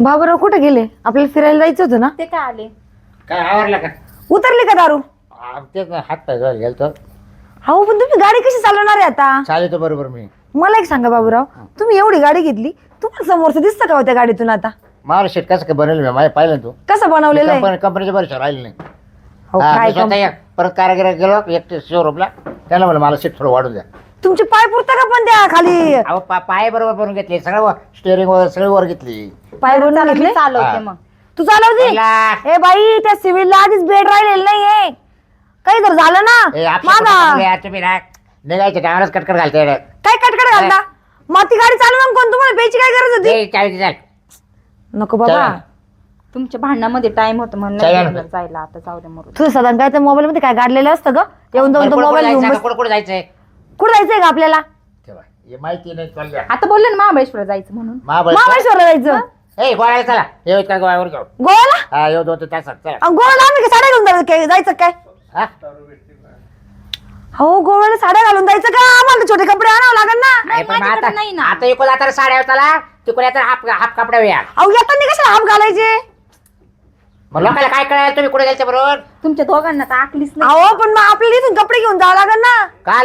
बाबूराव कुठे गेले? आपल्याला फिरायला जायचं होतं ना? ते काय आले? काय आवरला का? उतरले का दारू? आ, तेच ना हात पाय धुवायला गेलतो. हो पण तुम्ही गाडी कशी चालवणार आहे आता? चालतो बरोबर मी. मला एक सांगा बाबूराव तुम्ही एवढी गाडी घेतली तुम्हाला समोरचं दिसतं का हो त्या गाडीतून आता? मला शेट कसं काय बनवलं मी? माझ्या पाहिलं ना तू. कसं बनवलेलं आहे? कंपनी कंपनीच्या बरोबर राहिलं नाही. हो हा, काय मी स्वतः कम- एक परत कारागिरा गेलो एक शोरूमला त्याला म्हणलं मला सीट थोडं वाढून द्या. तुमचे पाय पुरता का पण त्या खाली? अहो पा पाय बरोबर बनवून घेतले. सगळं स्टेअरिंग वगैरे सगळं वर घेतली. पाय बनवून चला, मी घेतले? चालवते हा. मग. तू चालवते? ए बाई त्या सिव्हिलला आधीच बेड राहिलेलं नाहीये. काही जर झालं ए, ना आपल्या माझा कुठं यार तुम्ही ना निघायचे टायमालाच कटकट घालते. येड्यात. काय कटकट घालता? मग ती गाडी चालवून कोण? तुम्हाला प्यायची काय गरज होती? ए, चाल. नको बाबा. चला. तुमच्या भांडणामध्ये टाइम होतो म्हणून चला नाही ना. जायला आता जाऊ दे मरू तुझं सदा काय? त्या मोबाईल मध्ये काय काढलेलं असतं ग? येऊन जाऊन तो कुठं- कुठं मोबाईल घेऊन जायचं, बस. कुठं कुठं जायचंय? कुठं जायचंय का आपल्याला? हे माहिती नाही चालल्या आता बोलले ना महाबळेश्वर जायचं म्हणून. महाबळेश्वर महाबळेश्वरला जायचं. ए गोळ्याला चला. येऊ का गोव्यावर जाऊ गोव्याला हा येऊ दोन तीन तासात. चला. अहो, गोव्याला आम्ही काय साड्या घेऊन जायचं काय जायचं काय? हा? हो गोव्याला साड्या घालून जायचं का? आम्हाला छोटे कपडे आणावं लागेल ना? पण आता नाही ना. आता इकडे जाताना साड्या चला तिकडे येताना हाफ हाफ कपडा या अहो येताना हाफ घालायचे? मग लोकांना काय कळायला तुम्ही कुठे गेलते बरोबर? तुमच्या दोघांना तर आकलीच नाही. अहो पण मग आपल्याला इथून कपडे घेऊन जावं लागेल ना? का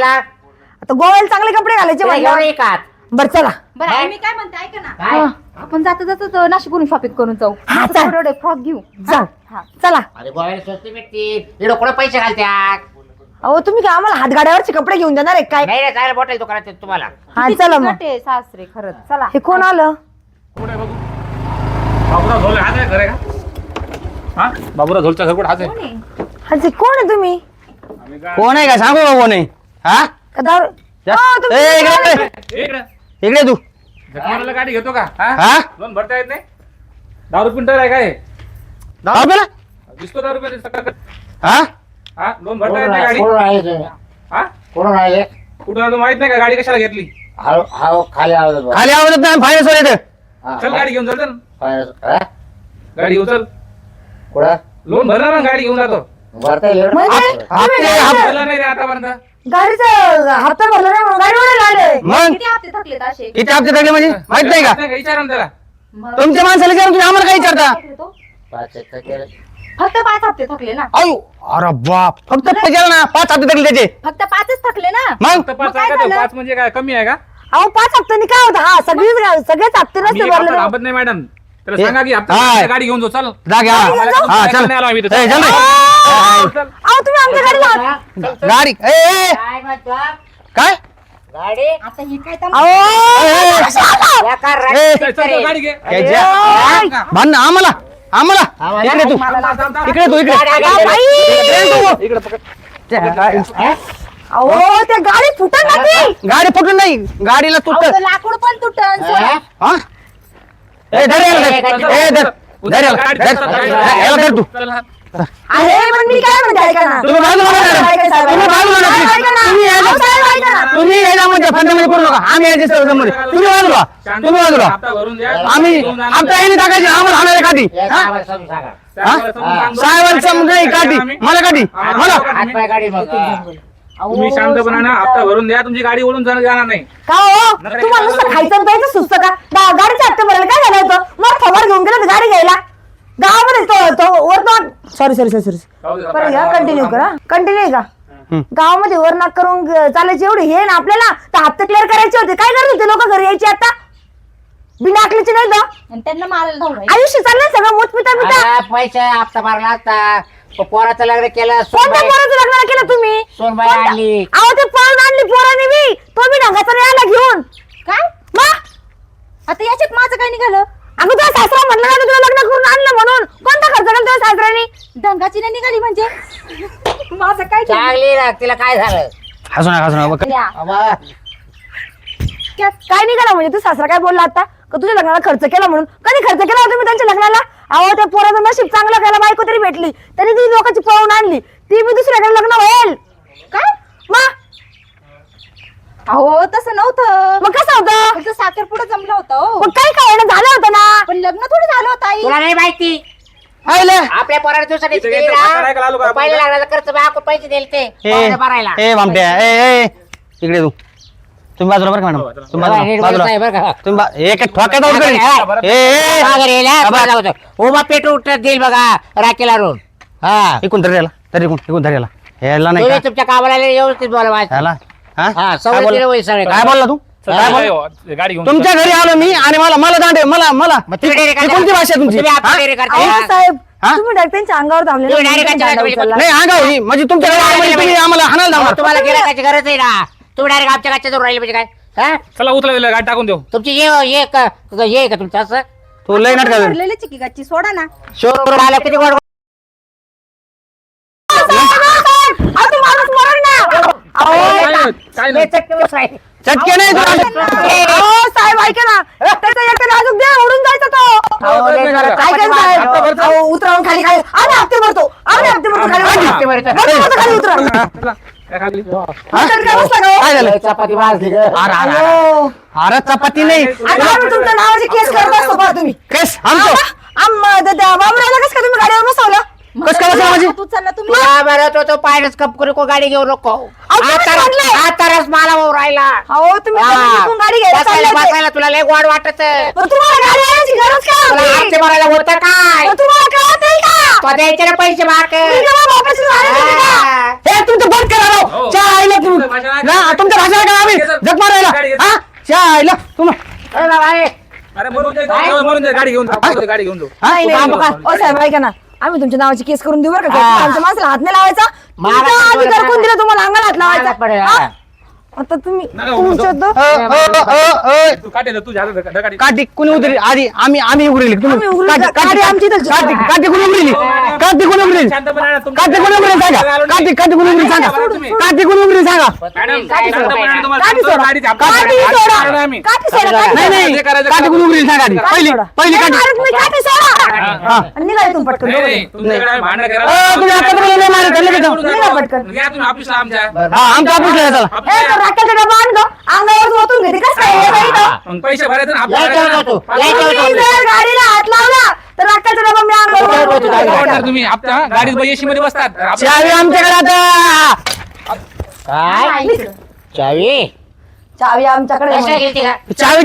आता गोव्याला चांगले कपडे घालायचे तुला एकात बरं चला. बरं? आई, मी काय म्हणते ऐका ना. काय? आपण जाता जाता नाशिकवरून शॉपिंग करून जाऊ. हा, चाल. फ्रॉक घेऊ. चल हा. चला. अरे गोव्याला स्वस्त भेटती. इकडे कुठे पैसे घालत्यात अहो तुम्ही काय आम्हाला हातगाड्यावरचे कपडे घेऊन देणार आहे काय? नाही रे चालेल बॉटल दुकानात देतो तुम्हाला. हा किती चला मग. चिकट आहे सासरे खरंच. चला. हे कोण आलं? कुठे बघू? बाबूराव झोले हाच आहे घर आहे का? हा? बाबूराव झोलच्या घर कुठे हाच आहे. कोण आहे? अच्छा कोण आहे तुम्ही? आम्ही काय- कोण आहे का? सांगू का कोण? आहे हा? का दारू. जा. अहो, तुम्ही ए, इकडे तू. जखमाला गाडी घेतो का? हा? हा? लोन भरता येत नाही? दारू पिंटर आहे काय? दारू? पेला. दिसतो दारू पिंटर सकाळ हा? हा? लोन भरता येत नाही गाडी? कोण हा? कोण आलो माहीत नाही का? गाडी कशाला घेतली? हा हा खाली आवाज येतो. खाली आवडत नाही फायनान्स वर येतं हा, चल गाडी घेऊन चल फायनान्स- हा? गाडी घेऊन चल. कुठं? लोन भरला ना गाडी घेऊन जातो. भरता येईल? म्हणजे? हा. हप्ते- भरला नाही रे आतापर्यंत. गाडीचा हप्ता भरला नाही म्हणून मग? किती हप्ते थकलेत असे? किती हप्ते थकले म्हणजे? माहीत नाही का? विचारा ना त्याला. मग तुमच्या माणसाला विचारून तुम्ही आम्हाला काय विचारता? थकले तो? पाच एक केलं. फक्त पाच हप्ते थकले ना? अयो अरे बाप. फक्त त्याच्याला ना? पाच हप्ते थकले त्याचे. फक्त पाचच थकले ना? मग? पाच मग काय आहे का तो? झालं? पाच म्हणजे काय? कमी आहे का? अहो पाच हप्त्यांनी काय होतं? हा सगळीच सगळेच हप्ते मी नसते एक भरले हप्ता तर. थांबत नाही मॅडम. त्याला हे- सांगा की हप्ता हाय. गाडी घेऊन जाऊ चल. जा घ्या हा चल. ए, रे. अहो, तुम्ही आमच्या गाडीला गाडी. ए, ए, काय म्हणतो? काय? गाडी? आता हे काय ए, ए, या का ए, रात्री चल, चल, चल, गाडी घे. काय ज्या- भांडण आम्हाला आम्हाला? इकडे तू. इकडे तू इकडे. बाई. तू. अहो त्या गाडी फुटत ना ती. गाडी फुटून नाही. गाडीला अहो, तो लाकूड पण तुटन हा? हा? ए धर याला, धर. ए धर. धर याला, धर. याला धर तू. अरे पण मी काय म्हणते ऐका ना तुम्ही बाजूला वळा जरा. ऐका साहेब, तुम्ही बाजूला वळा, ऐका please. ना. तुम्ही यायला- अहो, साहेब, ऐका ना. तुम्ही याच्यामध्ये फंडामध्ये पडू नका आम्ही यायचे तुम्ही बाजूला तुम्ही बाजूला हप्ता भरून द्या. आम्ही जाणार. आमच्या याने टाकायचे आम्हाला हाणायला काठी या हा? साहेबाला समजून सांगा. साहेबाला समजून हा. सांगतो. साहेबांचं समजा काठी आम्ही- मला काठी मला हात पाय गाडी मग. तुम्ही शांतपणाने हप्ता भरून द्या तुमची गाडी ओढून जाणार जाणार नाही का हो तुम्हाला नुसतं खायचं आणि प्यायचं सुचतं का गा- गाडीचं हप्ते भरायला काय झालं होतं मग खबर घेऊन गेलं गाडी घ्यायला गावामध्ये तो तो वर सॉरी सॉरी सॉरी सॉरी बरं घ्या कंटिन्यू करा. कंटिन्यू का? हम्म. गावामध्ये वर नाक करून ग- चालायची एवढी हे ना आपल्याला? तर हप्ते क्लिअर करायचे होते. काय करत होते? लोक घरी यायचे आता? बिना अकलीचे नाही आणि त्यांना मारायला धावू आयुष्य चाललंय सगळं? मोत पिता पिता पैसे हप्ता भरला असता तो पोराचं लग्न केलं कोणत्या सोनबाई पोराचं लग्न केलं तुम्ही? सोनबाई कोणत्या- आणली. अहो ते पळून आणली पोराने मी तो मी ढंगाचा यायला घेऊन. काय? मग? आता याच्यात माझं काय निघालं? अगं तुझा सासरा म्हणलं ना तुला लग्न म्हणून? कोणता खर्च केला तुझ्या सासऱ्याने? ढंगाची नाही निघाली म्हणजे? माझं काय झालं? चांगली तिला काय झालं? हसू नका हसू नका बघ. या. अबा, काय निघाला म्हणजे? तू सासरा काय बोलला आता? का तुझ्या लग्नाला खर्च केला म्हणून? कधी खर्च केला होता मी त्यांच्या लग्नाला? अहो त्या पोराचं नशीब चांगलं केलं बायको तरी भेटली. तरी ती लोकांची पळून आणली. ती मी दुसऱ्याकडे लग्न होईल. काय मग अहो तसं नव्हतं. मग कसं होतं? फक्त साखरपुडा जमला होता हो. मग काय काय झालं होतं ना? पण लग्न तुला नाही माहिती आयले. आपल्या पोराला दिवसाने इथं का लालू? पहिले लागला खर्च पैसे दिले ते ए पोराला भरायला ए भामट्या ए ए इकडे तू तुम्ही बाजूला बरं का मॅडम तुम्ही बाबा, बाजूला नीट बाजूला बोलायचं आहे बरं का? तुम्ही बा- एक एक ठोक्यात आऊट करीन. बरं. ए, ए, माघारी येईल, हा, होतं. उभा पेट उठत देईल बघा राखेला रोड हा इकून तरी याला तरी इकून इकून तरी याला ह्याला नाही तुम्ही का तुमच्या कामाला लय व्यवस्थित बोला. ह्याला हा? हा काय बोलला? दिलं होईल सगळे काय बोलला तू काय चल, बोलला? हो, गाडी घेऊन तुमच्या घरी आलो मी आणि मला मला दांडे मला मला. मग तुम्ही ही direct कोणती भाषा आहे तुमची? तुम्ही आपल्या हा? direct करता. अहो साहेब हा? तुम्ही डायरेक्ट त्यांच्या अंगावर तुम्ही direct. नाही ही म्हणजे तुमच्या घरी आलो म्हणजे तुम्ही आम्हाला हाणायला अहो, जाणार तुम्हाला गिरायकाची गरज आहे ना. तुम्ही डायरेक्ट आमच्या गाच्या जवळ राहिले म्हणजे काय? हा? चला गेलं, गाडी टाकून देऊ. तुमची ये ये का ये का तुमचं असं? तू लय नाटक चिकी गच्ची सोडा ना शोरूम आलं किती गोड अहो, तो माणूस मरण ना अहो, काय नाही. चटके नाही तुला अहो, साहेब ऐका ना. त्याचा एक नाजूक द्या उडून जायचा तो. साहेब अहो, उतरावून खाली खाली. आम्ही हप्ते भरतो. आम्ही हप्ते भरतो खाली. हप्ते भरतो. खाली उतरा. काय खाली? उतर काय बसला का? हो? काय झालं? चपाती भाजली ग. अरे, अरे, अरे. अहो, अरे चपाती नाही. आता आम्ही तुमच्या नावाची केस करत असतो पहा तुम्ही. केस आमचं. आम्हा बाबूरावला कसं का तुम्ही गाडीवर बसवलं? कस काय बसला माझी तू चालला तुम्ही. तुला बरं तो तो पायरच कप करू को गाडी घेऊ नको. तुम्ही आता रस मला भाऊ राहिला. अहो तुम्ही हा. गाडी घ्यायला बसायला चालले होते. बसायला तुला लय गोड वाटत पण तुम्हाला गाडी आणायची गरज काय तुला होती? काय? पण तुम्हाला कळत नाही का? तो द्यायचे ना पैसे मार्क. जेव्हा बापाची गाडी? हे. तुमचं बंद करा राव. हो. चहा आईला तुम्ही तुमच्या भाषा नाही. ना तुमच्या भाषा काय आम्ही. जग मारायला. गाडी घेतो. हा? चहा आईला. तुम्ही अरे मरून जाऊ, मरून दे, गाडी घेऊन जाऊ, मरून गाडी घेऊन जाऊ नाही, नाही, बाबा नाही. ओ साहेब ऐका ना. आम्ही तुमच्या नावाची केस करून देऊ बरं का. आमच्या माणसाला हात नाही लावायचा कोण दिला तुम्हाला अंगाला हात लावायचा हा. हा? आता तुम्ही नका तुमच्या अ, अ, अ, अ, तू. काठी कुणी उतरली आधी आम्ही आम्ही उघडली. आम्ही उघडली. गाडी आमची इथं- काठी काठी कुणी उघडली? काठी कुणी उघडली? शांतपणे आणा, तुमच्या- काठी कुणी उघडली? सांगा. काठी काठी कुणी उघडली? सांगा. काठी कुणी उघडली? सांगा. मॅडम, काठी सोडा. शांतपणे आणा, तुम्हाला काठी सांगतो, सोडा. गाडीची हप्ता काठी भरायला सोडा. आणा आम्ही. काठी सोडा, काठी नाही सोडा. नाही. जे करायचं काठी कुणी उघडली? सांगा आधी. पहिली. पहिली नाही, काठी. मारत नाही, काठी सोडा. हा. आणि निघा इथून पटकन. नाही, दोघं नाही, जण. तुमच्याकडे आम्ही भांडणं करायला- अ, तुम्ही आता मारत, जाऊ? निघा पटकन. या तुम्ही ऑफिसला आमच्या. हा आमच्या ऑफिसला आहे, चला. ए, ऑफिसला तो राखेलचा डबा आण गं. अंगावर ओतून घेते कसं काय हे बाई इथं? मग पैसे भरायचे ना, हप्ता लय भरायचा ठेवतो ना. तू, लय ठेवतो. तुम्ही जर गाडीला हात लावला तर राखेलचा डबा मी अंगावर ठेवतो, ओतून ठेवतो. घेते. ओढणार तुम्ही हप्ता गाडीत एसी मध्ये बसतात आपल्या- चावी आमच्याकडे आता काय चावी चावी आमच्याकडे आहे. चावी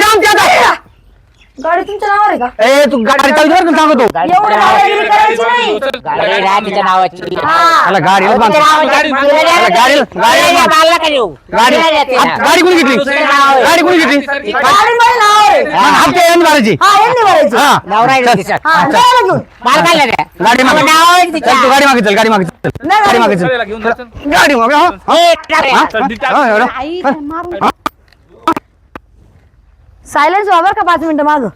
गाडी तुमच्या नावावर आहे का? ए तू गाडी चालू कर ना सांगतो. गाडी एवढं दादागिरी करायची नाही. गाडी राहतीच्या नावाची. हा. मला गाडीला बांध. गाडी- गाडीला गाडीला बांधला का देऊ गाडी कोणी घेतली? गाडी कोणी घेतली? गाडी माझ्या नावावर आहे. मग हप्ते येऊन भरायची हा यांनी भरायची हा नवरा आहे चल. तिचा. हा घेऊन. गाडी मागे. नाव आहे चल. तू गाडी मागे चल गाडी मागे चल. नाही गाडी मागे गाडी चल. चल, घेऊन जा, चल. गाडी मागे. हा हा? ए, टाक रे. हा? चल, दी- हा, एवढं? आई मारून. सायलेन्स व्हा बरं का पाच मिनिटं माग?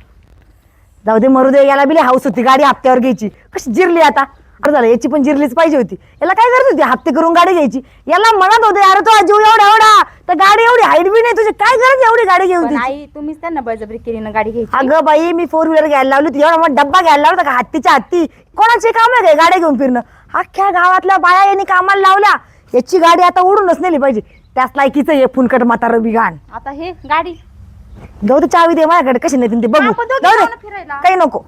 जाऊ दे मरू दे याला बिले हाऊस होती गाडी हप्त्यावर घ्यायची. कशी जिरली आता? अरे झालं याची पण जिरलीच पाहिजे होती. याला काय करत होती? हप्ते करून गाडी घ्यायची. याला म्हणत होते अरे तो जीव एवढा एवढा. तर गाडी एवढी हाईट बी नाही तुझी काय गरज एवढी गाडी घेऊन पण तिची? आई तुम्हीच त्यांना बळजबरी केली ना गाडी घ्यायची. अगं बाई मी फोर व्हीलर घ्यायला लावली होती. एवढा मोठा डब्बा घ्यायला लावला होता का? हत्तीच्या हत्ती. कोणाचे काम आहे काय गाड्या घेऊन फिरणं? अख्ख्या गावातल्या बाया यांनी कामाला लावल्या. याची गाडी आता उडूनच नेली पाहिजे. त्याच लायकीचं हे फुलकट म्हातारं बिघाण आता हे गाडी. जाऊ दे चावी दे माझ्याकडे कशी नाही ते बघू. आपण दोघी जाऊ जाऊ ना दे फिरायला. काही नको.